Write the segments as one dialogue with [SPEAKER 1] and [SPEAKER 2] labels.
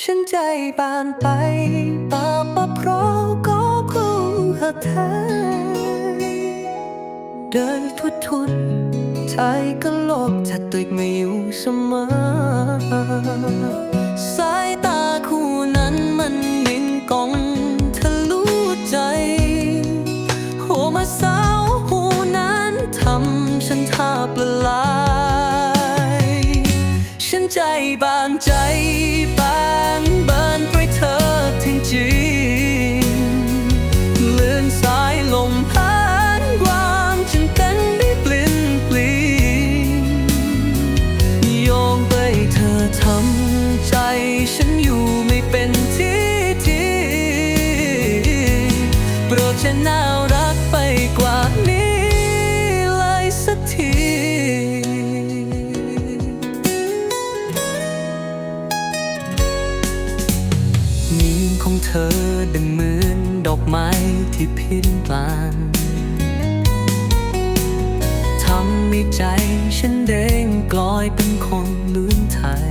[SPEAKER 1] ฉันใจบานไปปาปะเพราะก็ครูหาเธอเดินทุดทุดใจก็โลกจะตึกไม่อยู่เสมอสายตาคู่นั้นมันนิ่งกองทะลุใจ หัวมาสาวหูนั้นทำฉันท่าประหลายฉันใจบานใจ จะน่ารักไปกว่านี้เลยสักทีนิ้ของเธอดังเหมือนดอกไม้ที่พินพลานทำให้ใจฉันเด้งกลอยเป็นคนลืมไทย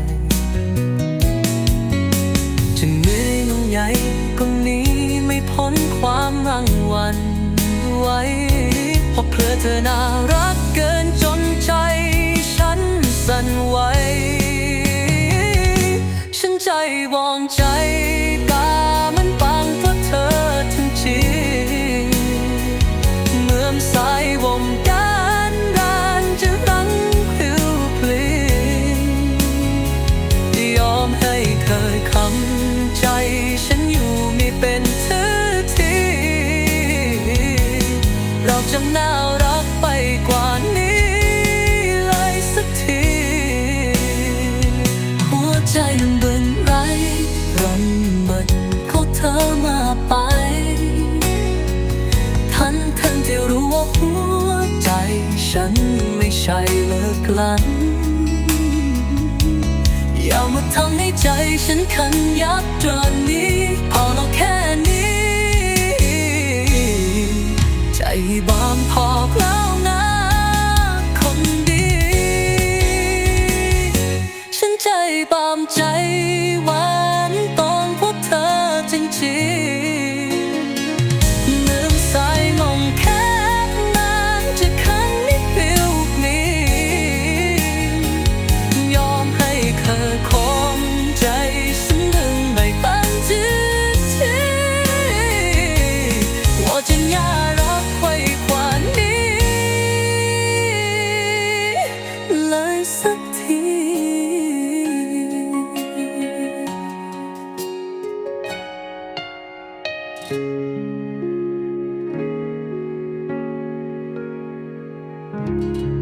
[SPEAKER 1] จะเหนื่อยลงใหญ่ก็หนี้ พ้นความรังวันไว้เพราะเพลอเธอน่ารัก จะน่ารักไปกว่านี้เลยสักที หัวใจมันเบิ่นไรรันเบิดเขาเธอมาไป ทันทันที่รู้ว่าหัวใจฉันไม่ใช่เลิกลันอย่ามาทำให้ใจฉันขันยับตอนนี้พอเราแค่ สักที
[SPEAKER 2] thank you